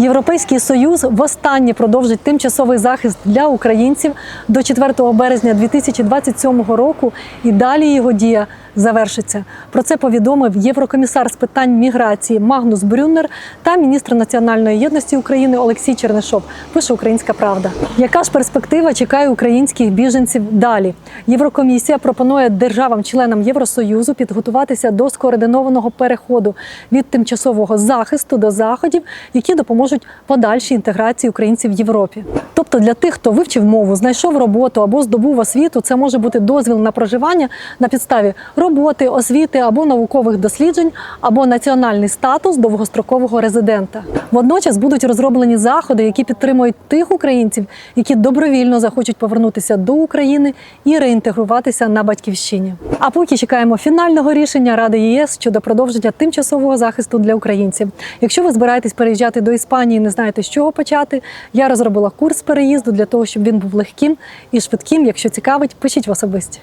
Європейський союз востаннє продовжить тимчасовий захист для українців до 4 березня 2027 року, і далі його дія завершиться. Про це повідомив єврокомісар з питань міграції Магнус Брюннер та міністр національної єдності України Олексій Чернишов. Пише Українська Правда. Яка ж перспектива чекає українських біженців далі? Єврокомісія пропонує державам-членам Євросоюзу підготуватися до скоординованого переходу від тимчасового захисту до заходів, які допоможуть подальшій інтеграції українців в Європі. Тобто для тих, хто вивчив мову, знайшов роботу або здобув освіту, це може бути дозвіл на проживання на підставі роботи, освіти або наукових досліджень, або національний статус довгострокового резидента. Водночас будуть розроблені заходи, які підтримують тих українців, які добровільно захочуть повернутися до України і реінтегруватися на батьківщині. А поки чекаємо фінального рішення Ради ЄС щодо продовження тимчасового захисту для українців. Якщо ви збираєтесь переїжджати до Іспанії, і не знаєте, з чого почати, я розробила курс переїзду для того, щоб він був легким і швидким. Якщо цікавить, пишіть в особисті.